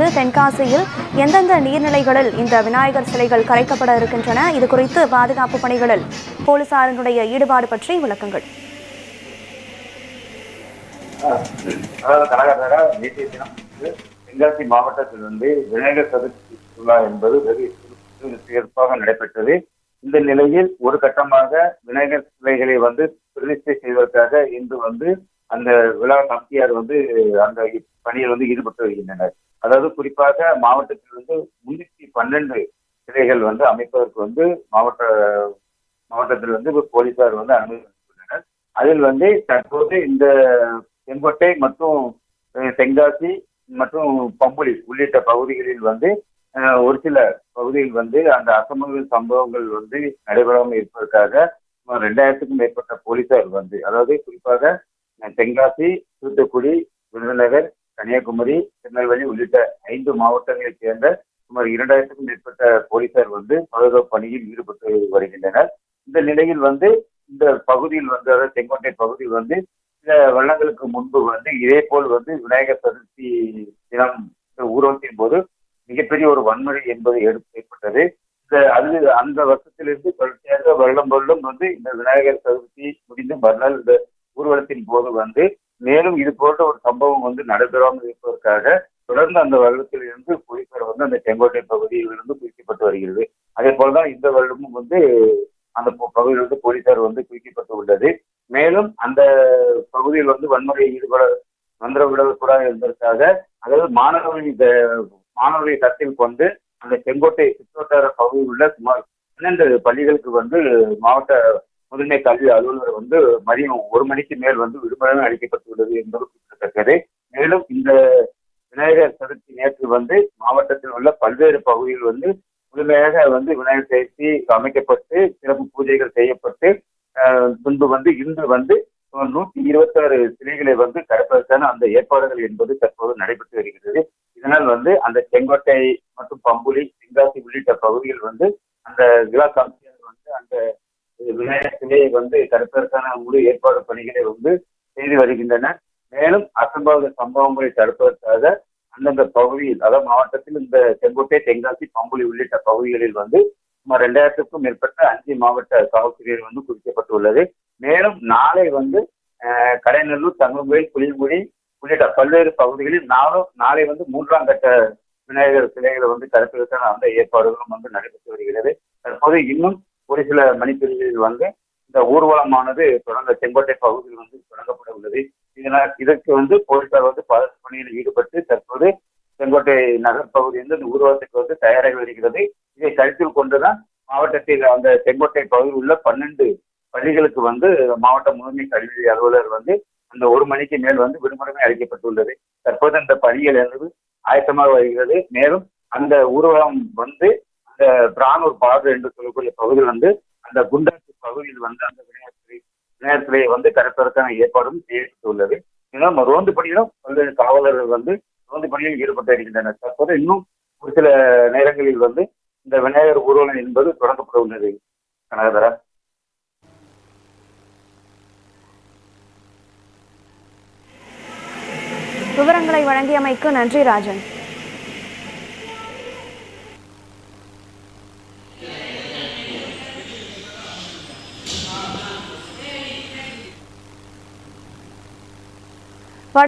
தென்காசியில் எந்தெந்த நீர்நிலைகளில் இந்த விநாயகர் சிலைகள் கரைக்கப்பட இருக்கின்றன? இது குறித்து பாதுகாப்பு பணிகளில் போலீசாரினுடைய ஈடுபாடு பற்றி விளக்கங்கள். அதாவது மாவட்டத்தில் இருந்து தென்காசி மாவட்டத்திலிருந்து விநாயகர் சதுர்த்தி சுற்றுலா என்பது வெகு சிறப்பாக நடைபெற்றது. இந்த நிலையில் ஒரு கட்டமாக விநாயகர் சிலைகளை வந்து பிரதிஷ்டை செய்வதற்காக இன்று வந்து அந்த விழா கமிட்டியார் வந்து அந்த பணியில் வந்து ஈடுபட்டு வருகின்றனர். அதாவது குறிப்பாக மாவட்டத்தில் வந்து முன்னூத்தி பன்னெண்டு சிலைகள் வந்து அமைப்பதற்கு வந்து மாவட்ட மாவட்டத்தில் வந்து போலீசார் வந்து அனுமதி அளித்துள்ளனர் அதில் வந்து தற்போது இந்த செங்கோட்டை மற்றும் தென்காசி மற்றும் பம்புலி உள்ளிட்ட பகுதிகளில் வந்து ஒரு சில பகுதியில் வந்து அந்த அசம்பவ சம்பவங்கள் வந்து நடைபெறாமல் இருப்பதற்காக ரெண்டாயிரத்துக்கும் மேற்பட்ட போலீசார் வந்து அதாவது குறிப்பாக தென்காசி தூத்துக்குடி விருதுநகர் கன்னியாகுமரி திருநெல்வேலி உள்ளிட்ட ஐந்து மாவட்டங்களைச் சேர்ந்த சுமார் இரண்டாயிரத்துக்கும் மேற்பட்ட போலீசார் வந்து பாதுகாப்பு பணியில் ஈடுபட்டு வருகின்றனர். இந்த நிலையில் வந்து இந்த பகுதியில் வந்து அதாவது செங்கோட்டை பகுதியில் வந்து சில வருடங்களுக்கு முன்பு வந்து இதே போல் வந்து விநாயகர் சதுர்த்தி தினம் ஊர்வலத்தின் போது மிகப்பெரிய ஒரு வன்முறை என்பது எடுத்து ஏற்பட்டது. இந்த அது அந்த வருஷத்திலிருந்து தொடர்ச்சியாக வருடம் வருடம் வந்து இந்த விநாயகர் சதுர்த்தி முடிந்து மறுநாள் இந்த ஊர்வலத்தின் போது வந்து மேலும் இது போன்ற ஒரு சம்பவம் வந்து நடைபெறாமல் இருப்பதற்காக தொடர்ந்து அந்த வருடத்தில் இருந்து போலீசார் வந்து அந்த செங்கோட்டை பகுதியில் இருந்து குவிக்கப்பட்டு வருகிறது. அதே போலதான் இந்த வருடமும் வந்து அந்த பகுதியில் வந்து போலீசார் வந்து குவிக்கப்பட்டு உள்ளது. மேலும் அந்த பகுதியில் வந்து வன்முறையை ஈடுபட வந்துட விடக்கூடாது என்பதற்காக அதாவது மாணவர்களின் இந்த மாணவர்களை கருத்தில் கொண்டு அந்த செங்கோட்டை சுற்றுவட்டார பகுதியில் உள்ள சுமார் பன்னெண்டு பள்ளிகளுக்கு வந்து மாவட்ட முதன்மை கல்வி அலுவலர் வந்து மதியம் ஒரு மணிக்கு மேல் வந்து விடுமுறை அளிக்கப்பட்டுள்ளது என்பது குறிப்பிடத்தக்கது. மேலும் இந்த விநாயகர் சதுர்த்தி நேற்று வந்து மாவட்டத்தில் உள்ள பல்வேறு பகுதியில் வந்து முழுமையாக வந்து விநாயகர் சதுர்த்தி அமைக்கப்பட்டு சிறப்பு பூஜைகள் செய்யப்பட்டு பின்பு வந்து இன்று வந்து நூத்தி இருபத்தாறு சிலைகளை வந்து கடப்பதற்கான அந்த ஏற்பாடுகள் என்பது தற்போது நடைபெற்று வருகிறது. இதனால் வந்து அந்த செங்கோட்டை மற்றும் பம்புலி தென்காசி உள்ளிட்ட பகுதிகள் வந்து அந்த விழா காட்சி விநாயகர் சிலையை வந்து தடுப்பதற்கான முழு ஏற்பாடு பணிகளை வந்து செய்து வருகின்றன. மேலும் அசம்பாவித சம்பவங்களை தடுப்பதற்காக அந்தந்த பகுதியில் அதாவது மாவட்டத்தில் இந்த செங்கோட்டை தென்காசி பம்புலி உள்ளிட்ட பகுதிகளில் வந்து சுமார் ரெண்டாயிரத்துக்கும் மேற்பட்ட அஞ்சு மாவட்ட காவல்துறையில் வந்து குறிக்கப்பட்டுள்ளது மேலும் நாளை வந்து கடைநல்லூர் தங்கம்பயில் புளியங்குடி உள்ளிட்ட பல்வேறு பகுதிகளில் நாளும் நாளை வந்து மூன்றாம் கட்ட விநாயகர் சிலைகளை வந்து தடுப்பதற்கான அந்த ஏற்பாடுகளும் வந்து நடைபெற்று வருகிறது. தற்போது இன்னும் ஒரு சில மணிப்பிரிவில் வந்து இந்த ஊர்வலமானது தொடங்க செங்கோட்டை பகுதியில் வந்து தொடங்கப்பட உள்ளது. இதனால் இதற்கு வந்து போலீசார் வந்து பாதுகாப்பு பணியில் ஈடுபட்டு தற்போது செங்கோட்டை நகர் பகுதி வந்து இந்த ஊர்வலத்துக்கு வந்து தயாராகி வருகிறது. இதை கருத்தில் கொண்டுதான் மாவட்டத்தில் அந்த செங்கோட்டை பகுதியில் உள்ள பன்னெண்டு பள்ளிகளுக்கு வந்து மாவட்ட முதன்மை கல்வி அலுவலர் வந்து அந்த ஒரு மணிக்கு மேல் வந்து விடுமுறைமை அளிக்கப்பட்டுள்ளது. தற்போது அந்த பணிகள் என்பது ஆயத்தமாக வருகிறது. மேலும் அந்த ஊர்வலம் வந்து அந்த பிரானூர் பாடு என்று சொல்லக்கூடிய பகுதியில் வந்து அந்த குண்டாட்சி பகுதியில் வந்து அந்த விநாயகர் சிலை விநாயகர் சிலையை வந்து கரைப்பதற்கான ஏற்பாடும் செய்யப்பட்டுள்ளது. ஏன்னா ரோந்து பணியிலும் பல்வேறு காவலர்கள் வந்து ரோந்து பணியில் ஈடுபட்டு இருக்கின்றனர். தற்போது இன்னும் ஒரு சில நேரங்களில் வந்து இந்த விநாயகர் ஊர்வலம் என்பது தொடங்கப்பட உள்ளது. கனகதரா? விவரங்களை வழங்கியமைக்கு நன்றி ராஜன்.